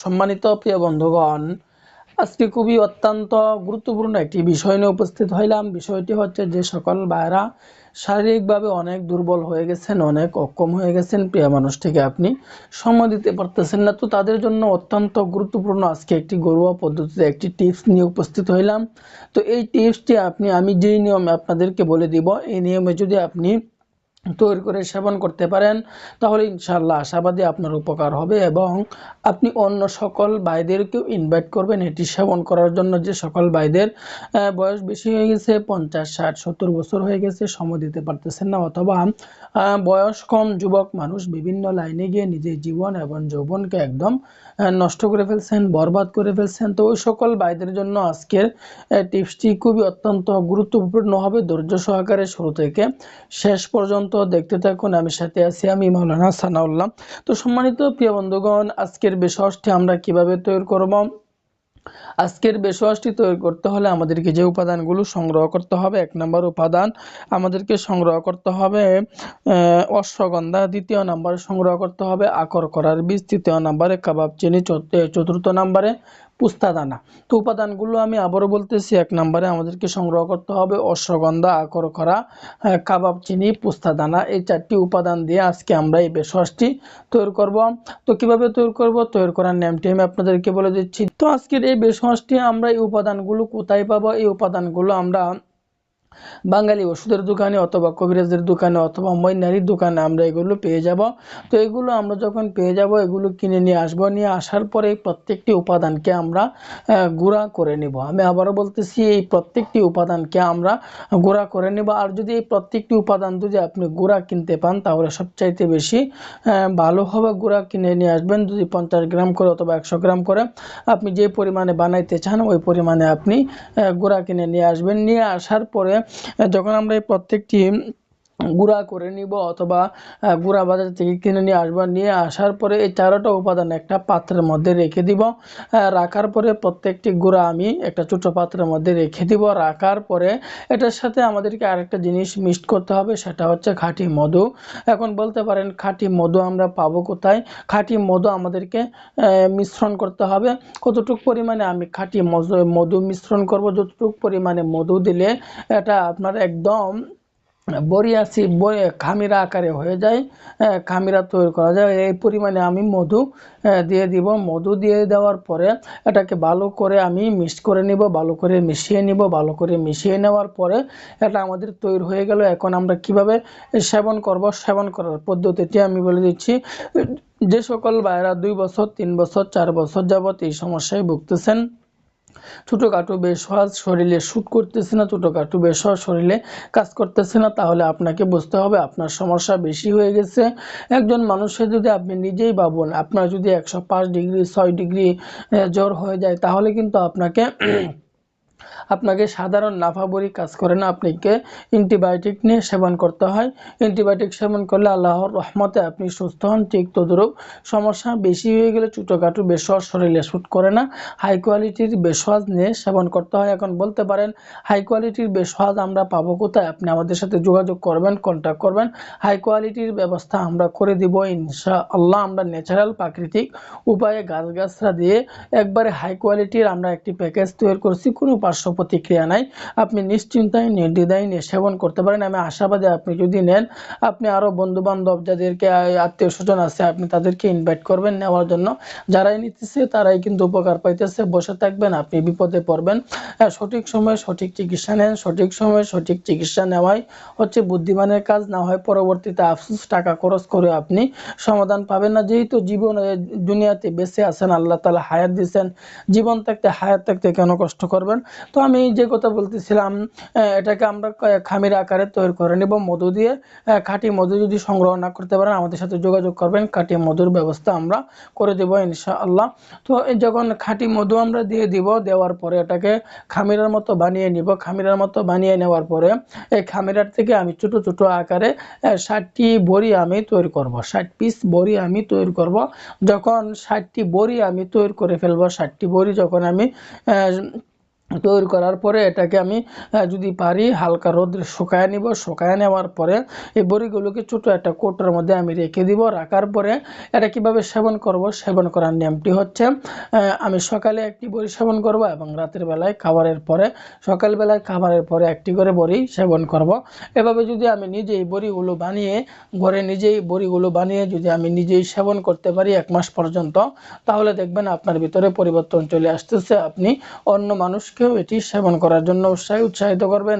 সম্মানিত প্রিয় বন্ধুগণ, আজকে খুবই অত্যন্ত গুরুত্বপূর্ণ একটি বিষয় নিয়ে উপস্থিত হইলাম। বিষয়টি হচ্ছে যে সকল ভাইরা শারীরিকভাবে অনেক দুর্বল হয়ে গেছেন, অনেক অক্ষম হয়ে গেছেন। প্রিয় মানুষটিকে আপনি সময় দিতে পারতেছেন না। তো তাদের জন্য অত্যন্ত গুরুত্বপূর্ণ আজকে একটি ঘরোয়া পদ্ধতিতে একটি টিপস নিয়ে উপস্থিত হইলাম। তো এই টিপসটি আপনি, আমি যেই নিয়মে আপনাদেরকে বলে দিব, এই নিয়মে যদি আপনি তৈরি করে সেবন করতে পারেন, তাহলে ইনশাল্লাহ আশাবাদী আপনার উপকার হবে এবং আপনি অন্য সকল ভাইদেরকেও ইনভাইট করবেন এটি সেবন করার জন্য। যে সকল ভাইদের বয়স বেশি হয়ে গেছে, পঞ্চাশ, ষাট, সত্তর বছর হয়ে গেছে, সময় দিতে পারতেছেন না অথবা বয়স কম, যুবক মানুষ বিভিন্ন লাইনে গিয়ে নিজের জীবন এবং যৌবনকে একদম নষ্ট করে ফেলছেন, বরবাদ করে ফেলছেন। তো ওই সকল ভাইদের জন্য আজকের টিপসটি খুবই অত্যন্ত গুরুত্বপূর্ণ হবে। ধৈর্য সহকারে শুরু থেকে শেষ পর্যন্ত দেখতে থাকুন। আমি সাথে আছি আমি মাওলানা সানাউল্লাহ। তো সম্মানিত প্রিয় বন্ধুগণ, আজকের বিষয়টি আমরা কীভাবে তৈরি করব? আজকের বেশওয়াজটি তৈরি করতে হলে আমাদেরকে যে উপাদানগুলো সংগ্রহ করতে হবে, এক নম্বর উপাদান আমাদেরকে সংগ্রহ করতে হবে অশ্বগন্ধা, দ্বিতীয় নম্বরে সংগ্রহ করতে হবে, আকর করার বীজ, তৃতীয় নম্বরে কাবাব চিনি চতুর্থ নম্বরে পুস্তা দানা তো উপাদানগুলো আমি আবারও বলতেছি, এক নম্বরে আমাদেরকে সংগ্রহ করতে হবে অশ্বগন্ধা, আকর করা কাবাব, চিনি, পুস্তাদানা, এই চারটি উপাদান দিয়ে আজকে আমরা এই বেশওয়াজটি তৈরি করব। তো কীভাবে তৈরি করব? তৈরি করার নেমটি আমি আপনাদেরকে বলে দিচ্ছি। তো আজকের এই বেশওয়াজটি আমরা এই উপাদানগুলো কোথায় পাবো? এই উপাদানগুলো আমরা বাঙালি ওষুধের দোকানে অথবা কবিরাজের দোকানে অথবা মৈনারির দোকানে আমরা এগুলো পেয়ে যাব। তো এগুলো আমরা যখন পেয়ে যাব এগুলো কিনে নিয়ে আসব। নিয়ে আসার পরে প্রত্যেকটি উপাদানকে আমরা গুঁড়া করে নিব। আমি আবারও বলতেছি এই প্রত্যেকটি উপাদানকে আমরা গুঁড়া করে নিব। আর যদি এই প্রত্যেকটি উপাদান যদি আপনি গুঁড়া কিনতে পান তাহলে সবচাইতে বেশি আহ, ভালো হবে গুঁড়া কিনে নিয়ে আসবেন। যদি পঞ্চাশ গ্রাম করে অথবা একশো গ্রাম করে আপনি যে পরিমাণে বানাইতে চান ওই পরিমাণে আপনি গুঁড়া কিনে নিয়ে আসবেন। নিয়ে আসার পরে যখন আমরা এই প্রত্যেকটি গুঁড়া করে নিব অথবা গুঁড়া বাজার থেকে কিনে নিয়ে আসব। নিয়ে আসার পরে এই চারোটা উপাদান একটা পাত্রের মধ্যে রেখে দিব। রাখার পরে প্রত্যেকটি গুঁড়া আমি একটা ছোট পাত্রের মধ্যে রেখে দিব। রাখার পরে এটার সাথে আমাদেরকে আরেকটা জিনিস মিক্সড করতে হবে, সেটা হচ্ছে খাঁটি মধু। এখন বলতে পারেন খাঁটি মধু আমরা পাবো কোথায়? খাঁটি মধু আমাদেরকে মিশ্রণ করতে হবে। কতটুকু পরিমাণে আমি খাঁটি মধু মিশ্রণ করব, যতটুকু পরিমাণে মধু দিলে এটা আপনার একদম বরিয়াসি বই- খামিরা আকারে হয়ে যায় খামিরা তৈরি করা যায়। এই পরিমাণে আমি মধু দিয়ে দিব। মধু দিয়ে দেওয়ার পরে এটাকে ভালো করে আমি মিক্স করে নিব, ভালো করে মিশিয়ে নিব, ভালো করে মিশিয়ে নেওয়ার পরে এটা আমাদের তৈরি হয়ে গেল। এখন আমরা কীভাবে সেবন করব, সেবন করার পদ্ধতিটি আমি বলে দিচ্ছি। যে সকল ভাইরা দুই বছর, তিন বছর, চার বছর যাবত এই সমস্যায় ভুগতেছেন ছোটোখাটো বেসওয়াজ শরীরে শ্যুট করতেছে না ছোটো ছোটোখাটো বেসওয়াজ শরীরে কাজ করতেছে না, তাহলে আপনাকে বুঝতে হবে আপনার সমস্যা বেশি হয়ে গেছে। একজন মানুষের যদি আপনি নিজেই ভাবুন, আপনার যদি একশো পাঁচ ডিগ্রি, ছয় ডিগ্রি জ্বর হয়ে যায়, তাহলে কিন্তু আপনাকে আপনাকে সাধারণ নাফাবরি কাজ করে না, আপনাকে অ্যান্টিবায়োটিক নিয়ে সেবন করতে হয়। অ্যান্টিবায়োটিক সেবন করলে আল্লাহর রহমতে আপনি সুস্থ হন, ঠিক তদ্রুপ। সমস্যা বেশি হয়ে গেলে ছোটোখাটো বেসওয়াজ শরীরে শ্যুট করে না। হাই কোয়ালিটির বেসওয়াজ নিয়ে সেবন করতে হয়। এখন বলতে পারেন হাই কোয়ালিটির বেসওয়াজ আমরা পাবো কোথায়? আপনি আমাদের সাথে যোগাযোগ করবেন কন্ট্যাক্ট করবেন। হাই কোয়ালিটির ব্যবস্থা আমরা করে দিব ইনশা আল্লাহ আমরা ন্যাচারাল প্রাকৃতিক উপায়ে গাছগাছরা দিয়ে একবারে হাই কোয়ালিটির আমরা একটি প্যাকেজ তৈরি করছি। কোনো পার্শ্ব প্রতিক্রিয়া নাই। আপনি নিশ্চিন্তায়, নির্দ্বিধায় নিয়ে সেবন করতে পারেন। আমি আশাবাদী আপনি যদি নেন, আপনি আরও বন্ধু বান্ধব যাদেরকে আত্মীয় স্বজন আছে, আপনি তাদেরকে ইনভাইট করবেন নেওয়ার জন্য। যারাই নিতেছে, তারাই কিন্তু উপকার পাইতেছে। বসে থাকবেন, আপনি বিপদে পড়বেন। সঠিক সময়ে সঠিক চিকিৎসা নেন। সঠিক সময়ে সঠিক চিকিৎসা নেওয়াই হচ্ছে বুদ্ধিমানের কাজ। না হয় পরবর্তীতে আফসোস, টাকা খরচ করে আপনি সমাধান পাবেন না। যেহেতু জীবন দুনিয়াতে বেঁচে আছেন, আল্লাহ তালা হায়াত দিচ্ছেন জীবন থাকতে, হায়াত থাকতে কেন কষ্ট করবেন? তো আমি যে কথা বলতেছিলাম এটাকে আমরা খামির আকারে তৈরি করে নেব, মধু দিয়ে। খাঁটি মধু যদি সংগ্রহ না করতে পারেন, আমাদের সাথে যোগাযোগ করবেন, খাঁটি মধুর ব্যবস্থা আমরা করে দেবো ইনশাআল্লাহ। তো যখন খাঁটি মধু আমরা দিয়ে দিব, দেওয়ার পরে এটাকে খামিরার মতো বানিয়ে নিব। খামিরার মতো বানিয়ে নেওয়ার পরে এই খামিরার থেকে আমি ছোট ছোট আকারে ষাটটি বড়ি আমি তৈরি করব। ষাট পিস বড়ি আমি তৈরি করব। যখন ষাটটি বড়ি আমি তৈরি করে ফেলব, ষাটটি বড়ি যখন আমি তৈরি করার পরে এটাকে আমি যদি পারি হালকা রোদ্রে শুকায় নিব। শুকায় নেওয়ার পরে এই বড়িগুলোকে ছোটো একটা কৌটোর মধ্যে আমি রেখে দিব। রাখার পরে এটা কীভাবে সেবন করব? সেবন করার নিয়মটি হচ্ছে আমি সকালে একটি বড়ি সেবন করব এবং রাতের বেলায় খাবারের পরে সকালবেলায় খাবারের পরে একটি করে বড়ি সেবন করব। এভাবে যদি আমি নিজেই বড়িগুলো বানিয়ে, ঘরে নিজেই বড়িগুলো বানিয়ে যদি আমি নিজেই সেবন করতে পারি এক মাস পর্যন্ত, তাহলে দেখবেন আপনার ভিতরে পরিবর্তন চলে আসতেছে। আপনি অন্য মানুষকেও এটি সেবন করার জন্য উৎসাহ উৎসাহিত করবেন।